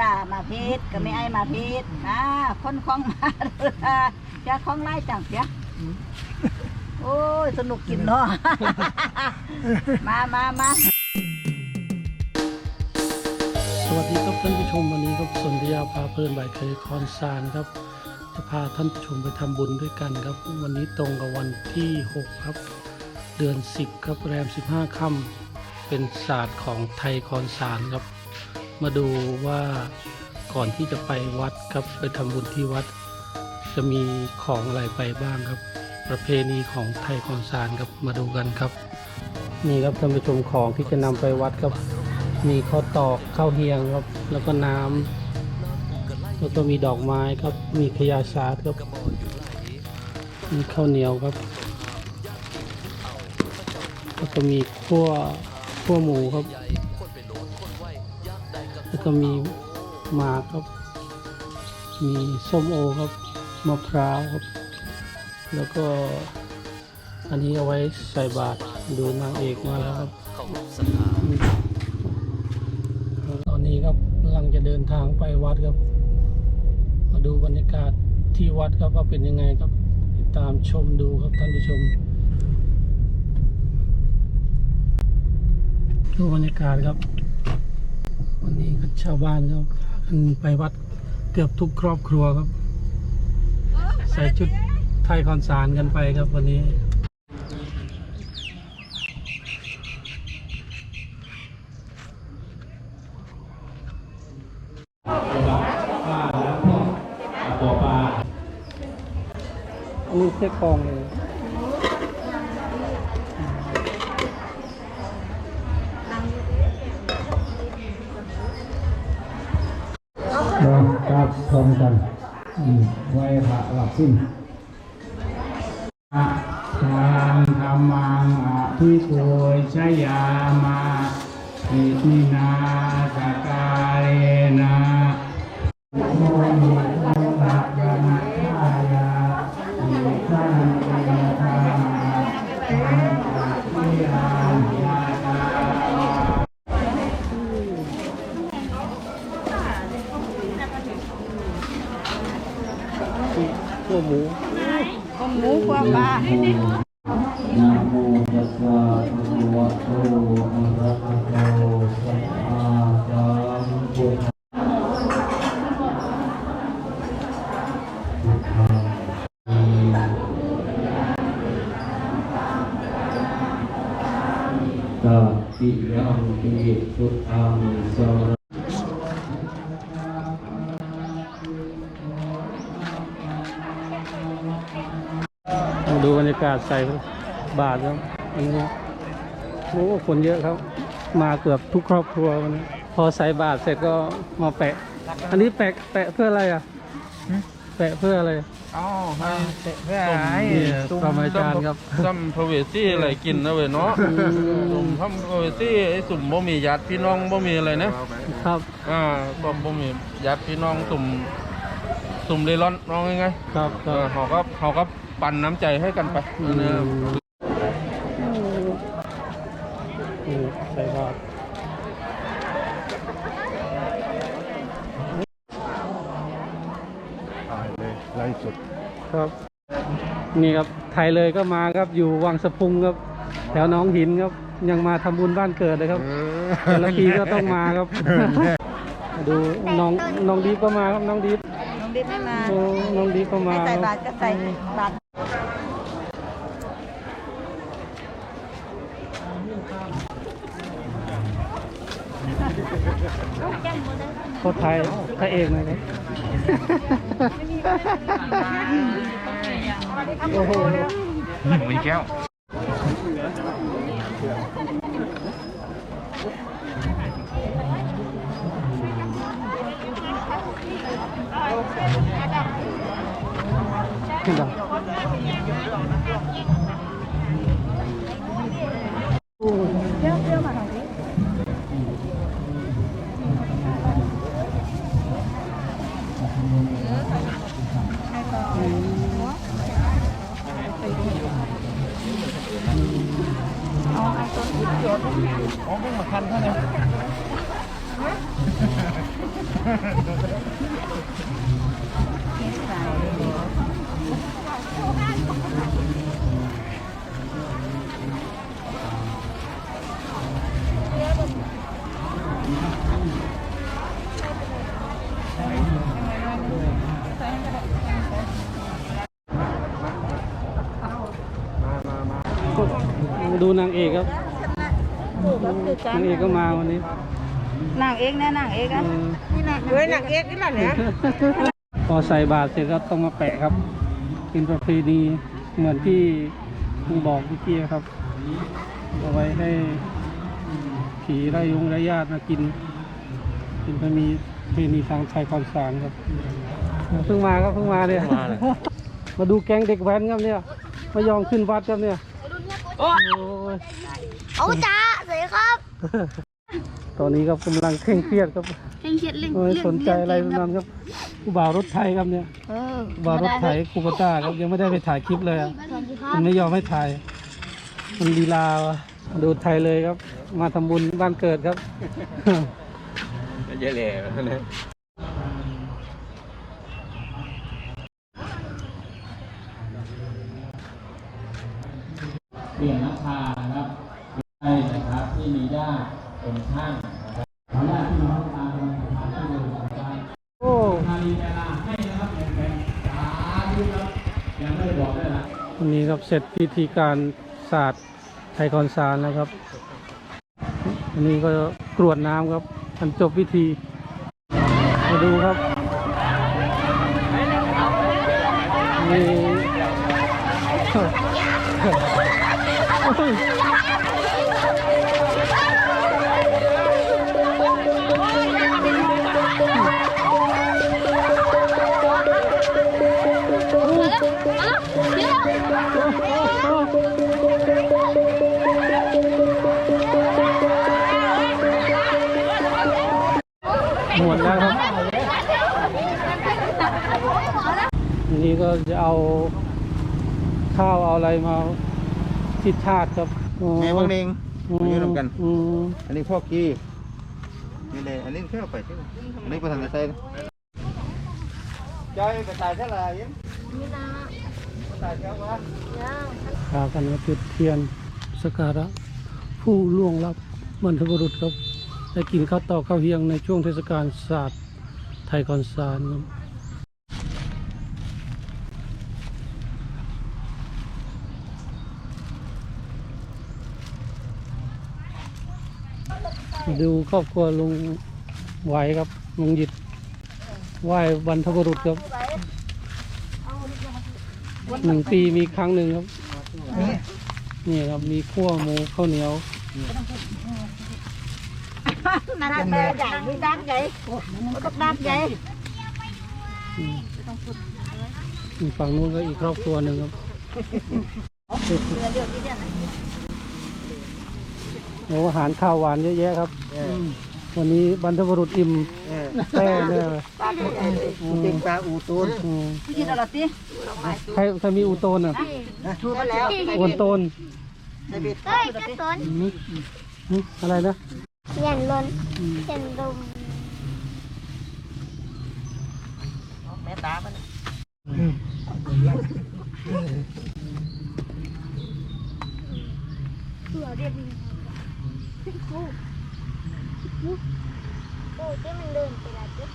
รามาพีดก็ไม่ไอมาพีดอ่าคนคล้องมาจะคล้องไล่จังเสียโอ้ยสนุกกินเนาะ มามามาสวัสดีครับท่านผู้ชมวันนี้ครับสนธยาพาเพลินบายเคยคอนซานครับ จะพาท่านผู้ชมไปทำบุญด้วยกันครับ วันนี้ตรงกับวันที่ 6 ครับ เดือน 10 ครับแรม 15 ค่ำเป็นศาสตร์ของไทยคอนซานครับ มาดูว่าก่อนที่จะไปวัดครับไปทำบุญที่วัด จะมีของอะไรไปบ้างครับ ประเพณีของไทยคอนซานครับมาดูกันครับ นี่ครับท่านผู้ชมของที่จะนำไปวัดครับ มีข้าวตอกข้าวเฮียงครับแล้วก็น้ำแล้วก็มีดอกไม้ครับมีขยาศาครับมีข้าวเหนียวครับแล้วก็มีขั้วขั้วหมูครับ ก็มีหมากครับ มีส้มโอครับ มะพร้าวครับ แล้วก็อันนี้เอาไว้ใส่บาตรดูนางเอกมาแล้วครับ ตอนนี้ครับกำลังจะเดินทางไปวัดครับ มาดูบรรยากาศที่วัดครับว่าเป็นยังไงครับ ติดตามชมดูครับท่านผู้ชมดูบรรยากาศครับ วันนี้ก็ชาวบ้านครับพากันไปวัดเกือบทุกครอบครัวครับ ใส่ชุดไทยคอนสารกันไปครับวันนี้อันนี้เส้กองเลย รับพร้อมกันไว้พระหลับสิ้นทางธรรมังอภิโกยชยามาอิทินาสกา หมูความปลานะโมตัสสะภะคะวะโตอะระหะโตสัมมาสัมพุทธัสสะตาติยั รมาดูบรรยากาศใส่บาทครับอันนี้โอ้คนเยอะครับ มาเกือบทุกครอบครัววันนี้พอใส่บาทเสร็จก็มาแปะ อันนี้แปะแปะเพื่ออะไรอะแปะเพื่ออะไรอ๋อให้เพื่อให้นี่ตุ้มปรมาจารย์ครับซ้ำพระเวสซี่อะไรกินนะเว้ยเนาะสุ่มทำพระเวสซี่ไอ้สุ่มบ่มีญาติพี่น้องบ่มีอะไรนะครับอ่าก็บ่มีญาติพี่น้องสุ่มสุ่มเร่ร่อนน้องยังไงครับคเอรัอบเขาก็เขาก็ ปันน้ำใจให้กันไปอืมนะนี่ใส่บาทไล่สุดครับ นี่ครับไทยเลยก็มาครับอยู่วังสะพุงครับ แถวหน้องหินครับ ยังมาทำบุญบ้านเกิดเลยครับแต่ละปีก็ต้องมาครับ ดูน้องน้องดีฟก็มาครับน้องดีฟน้องดิบไม่มา โอ้น้องดีฟก็มาให้ใส่ครับาบตรก็ใส่บาต โคตรไทยพระเอกเลยครับโอ้โหมีแก้วขึ้นดัง có cái mặt khăn thế này ดูนางเอกครับ นางเอกก็มาวันนี้นางเอกนะนางเอกนะเออเฮ้ยนางเอกนี่แหละเนี่ยพอใส่บาตรเสร็จก็ต้องมาแปะครับ เป็นประเพณีเหมือนที่ลุงบอกเมื่อกี้ครับเอาไว้ให้ผีไร้ยุงไร้ญาติมากิน เป็นประเพณีประเพณีทางไทยคอนสารครับเพิ่งมาครับเพิ่งมาเนี่ยมาเลยมาดูแก๊งเด็กแว้นครับเนี่ยมายอมขึ้นวัดครับเนี่ย โอ้ยเอาจ้าสวัสดีครับตอนนี้ครับกำลังเคร่งเครียดครับเล่นเชียดเล่นไม่สนใจอะไรทั้งนั้นครับกูบ่าวรถไทยครับเนี่ยกูบ่าวรถไถกูปต้าครับยังไม่ได้ไปถ่ายคลิปเลยอะมันไม่ยอมให้ถ่ายมันลีลาดูไทยเลยครับ มาทำบุญบ้านเกิดครับเยอะเลยนะเนี่ยนราคานะครับใช่นะครับที่มีญาติ เป็นช่างนะครับขออนุญาตพี่น้องตามลำดับที่หนึ่งนะครับโอ้ทารีเวลาให้นะครับแฟนๆสาธุครับยังไม่ได้บอกได้ละวันนี้ครับเสร็จพิธีการศาสตร์ไทยคอนสารแล้วครับอันนี้ก็กรวดน้ำครับอันจบพิธีมาดูครับมี มดแล้วครับอันนี้ก็จะเอาข้าวเอาอะไรมาทิศชาติครับโอ้แม่บางเนงอืมาอยู่ร่วมกันอืมอันนี้พ่อกี้นี่เลยอันนี้แค่เอาไปใช่ไหมอันนี้ประธานจะใส่นะจอยไปใส่เท่าไหร่ยังใส่เท่าไหร่พากันมาจุดเทียนสกการะผู้ล่วงลับบรรพบุรุษครับ ได้กินข้าวต่อกข้าวเฮียงในช่วงเทศกาลศาสตร์ไทยคอนสารครับดูครอบครัวลุงไหวครับลุงหยิดไหว้บรรพบุรุษครับหนึ่งปีมีครั้งหนึ่งครับ นี่ครับมีขั้วหมูข้าวเหนียว นางแต่ใหญ่ไม่ดักใหญ่มันก็ดักใหญ่อืมอีกฝั่งนู้นก็อีกครอบครัวหนึ่งครับโอ้อาหารข้าวหวานเยอะแยะครับ วันนี้บรรพบุรุษอิ่มแป้เนี่ยเลยติงปลาอูตูนอืมกินอะไรสิใครใครมีอูโตนอะชูมาแล้วอวนโตนเฮ้ยกระสนอืมอืมอะไรนะ เขียนลนเขียนลมแม่ตามันตัวเรียบร้อยโอ้โอ้เจ้ามันเดินไปแล้วจ้ะ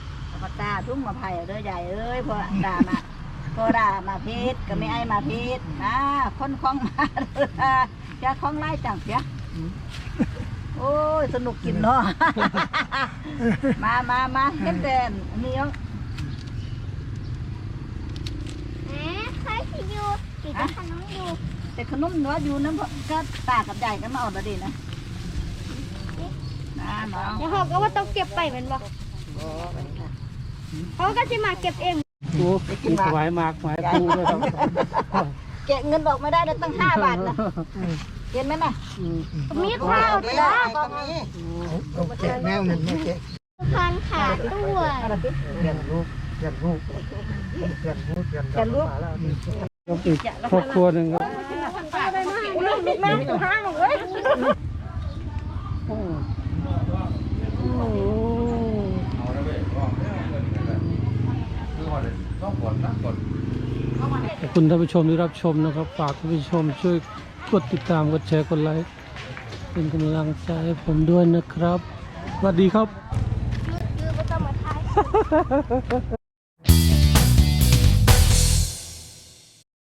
มาตาทุ่งมาไผ่เด้อใหญ่เอ้ยพอด่ามาพอด่ามาพีดก็ไม่ไอ้มาพีดนะคนคล้องมาเด้อจะคล้องไล่จังเสีย โอ้ย สนุกกินเนาะ มามามาเฮ็ดแต่นี่ยังแหมใครที่อยู่กินกับขนมอยู่แต่ขนมเนื้ออยู่นั้นก็ตากับใหญ่กันมาเออกมาดีนะนะน้องแล้วเขาก็ว่าต้องเก็บไปเหมือนบอกเขาก็จะมาเก็บเองโอ้มีถวายหมากถวายครูด้วยครับแกะเงินดอกไม่ได้เลยตั้งห้าบาทนะ เห็นไหมน่ะมีข้าวเหรอก็มีเอาแกะแม่นั่นไม่แกะพันขาด้วยเรียนลูกเรียนลูกเรียนลูกเรียนลูกเราติดครอบครัวหนึ่งครับลูกลูกแม่กูห้าหนูเว้ยขอบคุณท่านผู้ชมที่รับชมนะครับ ฝากท่านผู้ชมช่วย กดติดตามกดแชร์กดไลค์เป็นกำลังใจให้ผมด้วยนะครับสวัสดีครับคือคือไม่ต้องมาทาย